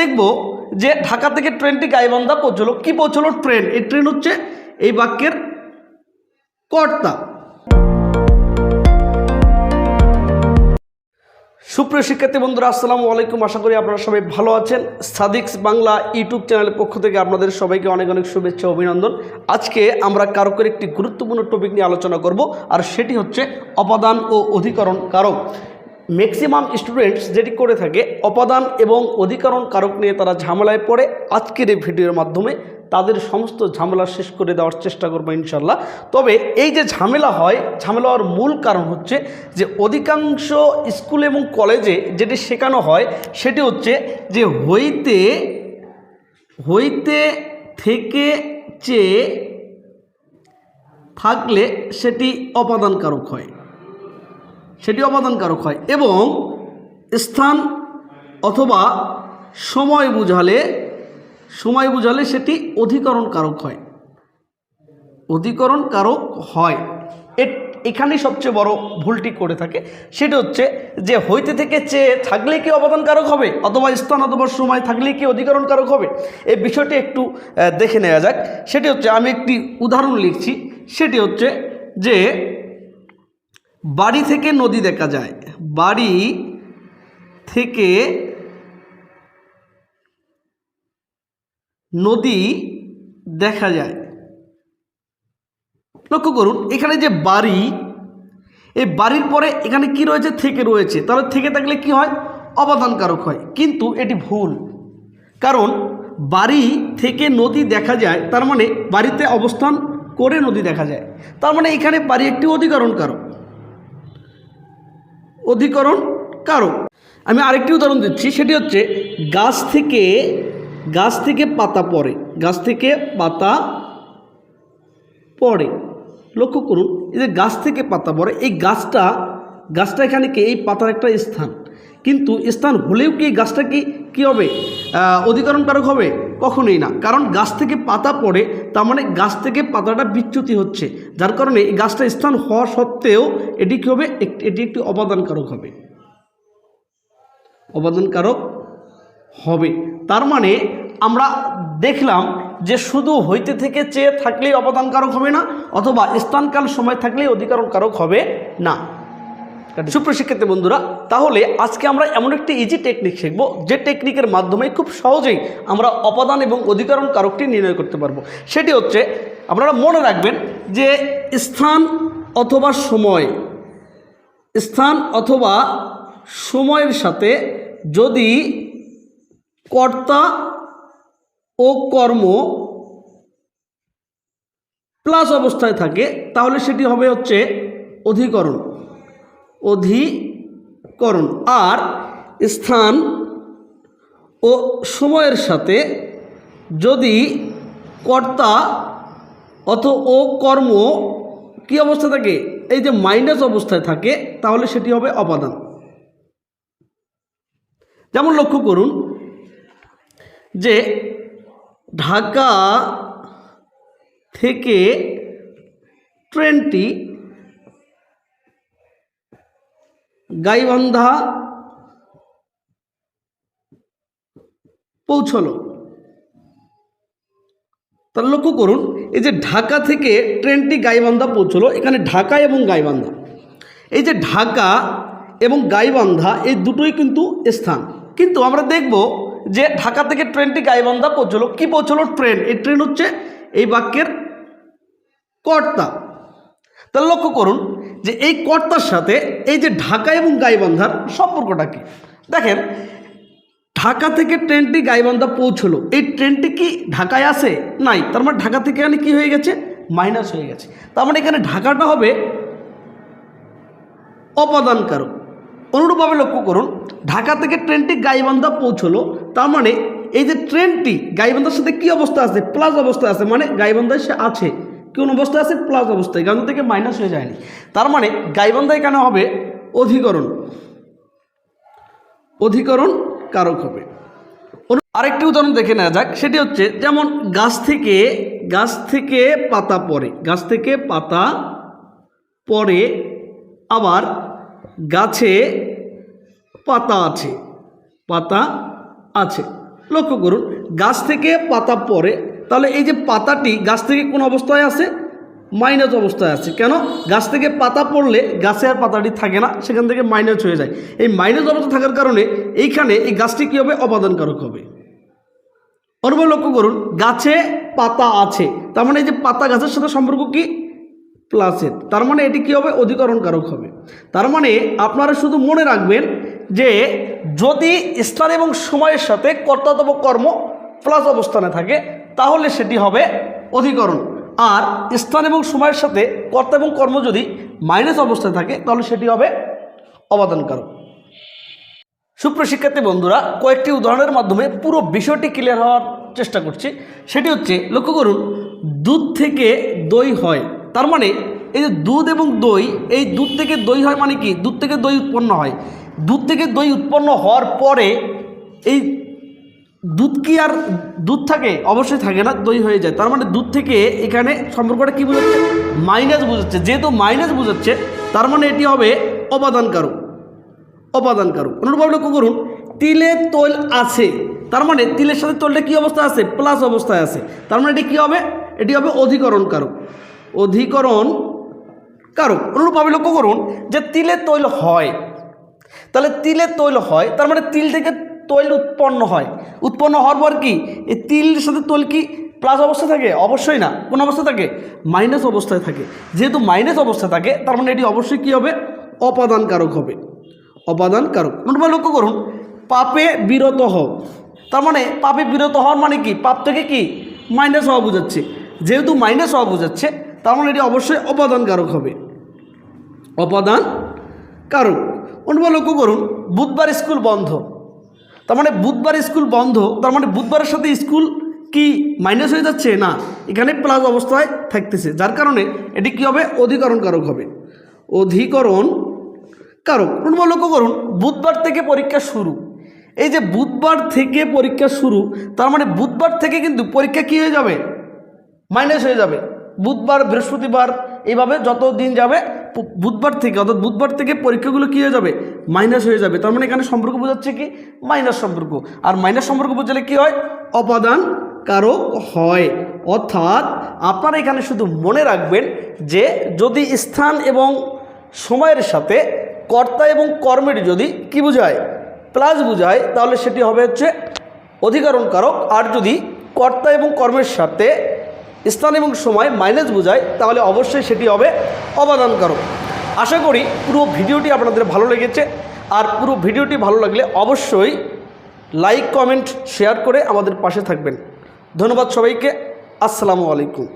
দেখব যে ঢাকা থেকে ট্রেনটি গাইবান্ধা পৌঁছলো। কি পৌঁছলো ট্রেন? এই ট্রেন হচ্ছে এই বাক্যের কর্তা। সুপ্রিয় শিক্ষার্থী বন্ধুরা, আসসালামু আলাইকুম। আশা করি আপনারা সবাই ভালো আছেন। সাদিক্স বাংলা ইউটিউব চ্যানেলের পক্ষ থেকে আপনাদের সবাইকে অনেক অনেক শুভেচ্ছা অভিনন্দন। আজকে আমরা কারকের একটি গুরুত্বপূর্ণ টপিক নিয়ে আলোচনা করব, আর সেটি হচ্ছে অপাদান ও অধিকরণ কারক। ম্যাক্সিমাম স্টুডেন্টস যেটি করে থাকে, অপাদান এবং অধিকরণ কারক নিয়ে তারা ঝামেলায় পড়ে। আজকের এই ভিডিওর মাধ্যমে তাদের সমস্ত ঝামেলা শেষ করে দেওয়ার চেষ্টা করব ইনশাল্লাহ তবে এই যে ঝামেলা হয়, ঝামেলা হওয়ার মূল কারণ হচ্ছে যে অধিকাংশ স্কুল এবং কলেজে যেটি শেখানো হয়, সেটি হচ্ছে যে হইতে হইতে থেকে চেয়ে থাকলে সেটি অপাদান কারক হয়। সেটি অপাদানকারক হয়। এবং স্থান অথবা সময় বুঝালে সময় বুঝালে সেটি অধিকরণ কারক হয়। অধিকরণ কারক হয় এখানেই সবচেয়ে বড় ভুলটি করে থাকে। সেটা হচ্ছে যে হইতে থেকে চেয়ে থাকলে কি অবদান কারক হবে? অথবা স্থান অথবা সময় থাকলে কি অধিকরণ কারক হবে? এই বিষয়টি একটু দেখে নেওয়া যাক। সেটি হচ্ছে, আমি একটি উদাহরণ লিখছি। সেটি হচ্ছে যে বাড়ি থেকে নদী দেখা যায়। বাড়ি থেকে নদী দেখা যায়। লক্ষ্য করুন, এখানে যে বাড়ি, এই বাড়ির পরে এখানে কি রয়েছে? থেকে রয়েছে। তাহলে থেকে থাকলে কি হয়? অবাদানকারক হয়। কিন্তু এটি ভুল। কারণ বাড়ি থেকে নদী দেখা যায়, তার মানে বাড়িতে অবস্থান করে নদী দেখা যায়। তার মানে এখানে বাড়ি একটি অধিকরণ কারক অধিকরণ কারক। আমি আরেকটি উদাহরণ দিচ্ছি সেটি হচ্ছে গাছ থেকে গাছ থেকে পাতা পড়ে গাছ থেকে পাতা পড়ে। লক্ষ্য করুন এই যে গাছ থেকে পাতা পড়ে এই গাছটা গাছটা এখানে কি এই পাতার একটা স্থান। কিন্তু স্থান হলেও কি গাছটা কি কী হবে? আহ, অধিকরণ কারক হবে? কখনোই না। কারণ গাছ থেকে পাতা পড়ে, তার মানে গাছ থেকে পাতাটা বিচ্যুতি হচ্ছে। যার কারণে এই গাছটা স্থান হওয়া সত্ত্বেও এটি কী হবে? এটি একটি অবাদান কারক হবে। অবাদান কারক হবে। তার মানে আমরা দেখলাম যে শুধু হইতে থেকে চেয়ে থাকলেই অবদানকারক হবে না, অথবা স্থানকাল, সময় থাকলেই অধিকরণ কারক হবে না। সুপ্রশিক্ষিত বন্ধুরা, তাহলে আজকে আমরা এমন একটি ইজি টেকনিক শিখব, যে টেকনিকের মাধ্যমে খুব সহজেই আমরা অপাদান এবং অধিকরণ কারকটি নির্ণয় করতে পারব। সেটি হচ্ছে, আপনারা মনে রাখবেন যে স্থান অথবা সময়, স্থান অথবা সময়ের সাথে যদি কর্তা ও কর্ম প্লাস অবস্থায় থাকে, তাহলে সেটি হবে হচ্ছে অধিকরণ। অধিকরণ। আর স্থান ও সময়ের সাথে যদি কর্তা অথ ও কর্ম কি অবস্থা থাকে? এই যে মাইনাস অবস্থায় থাকে, তাহলে সেটি হবে অপাদান। যেমন লক্ষ্য করুন যে ঢাকা থেকে ট্রেনটি গাইবান্ধা পৌঁছলো। তাহলে লক্ষ্য করুন, এই যে ঢাকা থেকে ট্রেনটি গাইবান্ধা পৌঁছলো, এখানে ঢাকা এবং গাইবান্ধা। এই যে ঢাকা এবং গাইবান্ধা, এই দুটোই কিন্তু স্থান। কিন্তু আমরা দেখব যে ঢাকা থেকে ট্রেনটি গাইবান্ধা পৌঁছলো। কি পৌঁছলো ট্রেন? এই ট্রেন হচ্ছে এই বাক্যের কর্তা। তাহলে লক্ষ্য করুন যে এই কর্তার সাথে এই যে ঢাকা এবং গাইবান্ধার সম্পর্কটা কি? দেখেন, ঢাকা থেকে ট্রেনটি গাইবান্ধা পৌঁছলো। এই ট্রেনটি কি ঢাকায় আসে নাই। তার মানে ঢাকা থেকে এখানে কি হয়ে গেছে? মাইনাস হয়ে গেছে। তার মানে এখানে ঢাকাটা হবে অপাদানকারক। অনুরূপভাবে লক্ষ্য করুন, ঢাকা থেকে ট্রেনটি গাইবান্ধা পৌঁছলো। তার মানে এই যে ট্রেনটি গাইবান্ধার সাথে কি অবস্থা আছে? প্লাস অবস্থা আছে মানে গাইবান্ধায় সে আছে। কোন অবস্থা আছে? প্লাস অবস্থায়। গাইবান্ধা থেকে মাইনাস হয়ে যায়নি। তার মানে গাইবান্ধা এখানে হবে? অধিকরণ। অধিকরণ কারক হবে। আরেকটি উদাহরণ দেখে নেওয়া যাক। সেটি হচ্ছে, যেমন গাছ থেকে গাছ থেকে পাতা পড়ে। গাছ থেকে পাতা পরে আবার গাছে পাতা আছে। পাতা আছে। লক্ষ্য করুন, গাছ থেকে পাতা পড়ে তাহলে এই যে পাতাটি গাছ থেকে কোন অবস্থায় আছে মাইনাস অবস্থায় আছে কেন? গাছ থেকে পাতা পড়লে গাছে আর পাতাটি থাকে না, সেখান থেকে মাইনাস হয়ে যায়। এই মাইনাস অবস্থা থাকার কারণে এইখানে এই গাছটি কী হবে? অপাদানকারক হবে। অনুভব লক্ষ্য করুন, গাছে পাতা আছে, তার মানে এই যে পাতা গাছের সাথে সম্পর্ক কি? প্লাসের তার মানে এটি কী হবে? অধিকরণকারক হবে। তার মানে আপনারা শুধু মনে রাখবেন যে যদি স্থান এবং সময়ের সাথে কর্তাতব কর্ম প্লাস অবস্থানে থাকে তাহলে সেটি হবে অধিকরণ। আর স্থান এবং সময়ের সাথে কর্তা এবং কর্ম যদি মাইনাস অবস্থায় থাকে, তাহলে সেটি হবে অবাদানকারক সুপ্রশিক্ষার্থী বন্ধুরা, কয়েকটি উদাহরণের মাধ্যমে পুরো বিষয়টি ক্লিয়ার হওয়ার চেষ্টা করছি। সেটি হচ্ছে, লক্ষ্য করুন, দুধ থেকে দই হয়। তার মানে এই যে দুধ এবং দই, এই দুধ থেকে দই হয় মানে কি? দুধ থেকে দই উৎপন্ন হয়। দুধ থেকে দই উৎপন্ন হওয়ার পরে এই দুধ কি আর, দুধ থাকে? অবশ্যই থাকে না, দই হয়ে যায়। তার মানে দুধ থেকে এখানে সম্পর্কটা কি বোঝাচ্ছে? মাইনাস বোঝাচ্ছে। যেহেতু মাইনাস বোঝাচ্ছে, তার মানে এটি হবে অবাদানকারক। অপাদানকারক অনুরূপভাবে লক্ষ্য করুন, তিলে তৈল আছে। তার মানে তিলের সাথে তৈলটা কী অবস্থা আছে? প্লাস অবস্থায় আছে। তার মানে এটি কী হবে? এটি হবে অধিকরণ কারক অধিকরণ কারক অনুরূপ অনুরূপভাবে লক্ষ্য করুন যে তিলে তৈল হয়। তাহলে তিলে তৈল হয়, তার মানে তিল থেকে তৈল উৎপন্ন হয়। উৎপন্ন হওয়ার পর কি? এই তিলের সাথে তৈল কি প্লাস অবস্থা থাকে? অবশ্যই না। কোন অবস্থা থাকে? মাইনাস অবস্থায় থাকে। যেহেতু মাইনাস অবস্থা থাকে, তার মানে এটি অবশ্যই কী হবে? অপাদানকারক হবে। অপাদান কারক অনুমান লক্ষ্য করুন, পাপে বিরত হও। তার মানে পাপে বিরত হওয়ার মানে কি? পাপ থেকে কি? মাইনাস হওয়া বোঝাচ্ছে। যেহেতু মাইনাস হওয়া বোঝাচ্ছে, তার মানে এটি অবশ্যই অপাদান কারক হবে। অপাদান কারক অনুমান লক্ষ্য করুন, বুধবার স্কুল বন্ধ। তার মানে বুধবার স্কুল বন্ধ, তার মানে বুধবারের সাথে স্কুল কি মাইনাস হয়ে যাচ্ছে? না, এখানে প্লাস অবস্থায় থাকতেছে। যার কারণে এটি কি হবে? অধিকরণ কারক হবে। অধিকরণ কারক। অনুমান লক্ষ্য করুন, বুধবার থেকে পরীক্ষা শুরু। এই যে বুধবার থেকে পরীক্ষা শুরু, তার মানে বুধবার থেকে কিন্তু পরীক্ষা কি হয়ে যাবে? মাইনাস হয়ে যাবে। বুধবার, বৃহস্পতিবার, এইভাবে যত দিন যাবে বুধবার থেকে, অর্থাৎ বুধবার থেকে পরীক্ষাগুলো কী হয়ে যাবে? মাইনাস হয়ে যাবে। তার মানে এখানে সম্পর্ক বোঝাচ্ছে কি? মাইনাস সম্পর্ক। আর মাইনাস সম্পর্ক বোঝালে কি হয়? অপাদান কারক হয়। অর্থাৎ আপনারা এখানে শুধু মনে রাখবেন যে যদি স্থান এবং সময়ের সাথে কর্তা এবং কর্মের যদি কি বোঝায়? প্লাস বোঝায়, তাহলে সেটি হবে হচ্ছে অধিকরণ কারক। আর যদি কর্তা এবং কর্মের সাথে স্থান এবং সময় মাইনাস বোঝায়, তাহলে অবশ্যই সেটি হবে অবাদান করো। আশা করি পুরো ভিডিওটি আপনাদের ভালো লেগেছে। আর পুরো ভিডিওটি ভালো লাগলে অবশ্যই লাইক, কমেন্ট, শেয়ার করে আমাদের পাশে থাকবেন। ধন্যবাদ সবাইকে। আসসালামু আলাইকুম।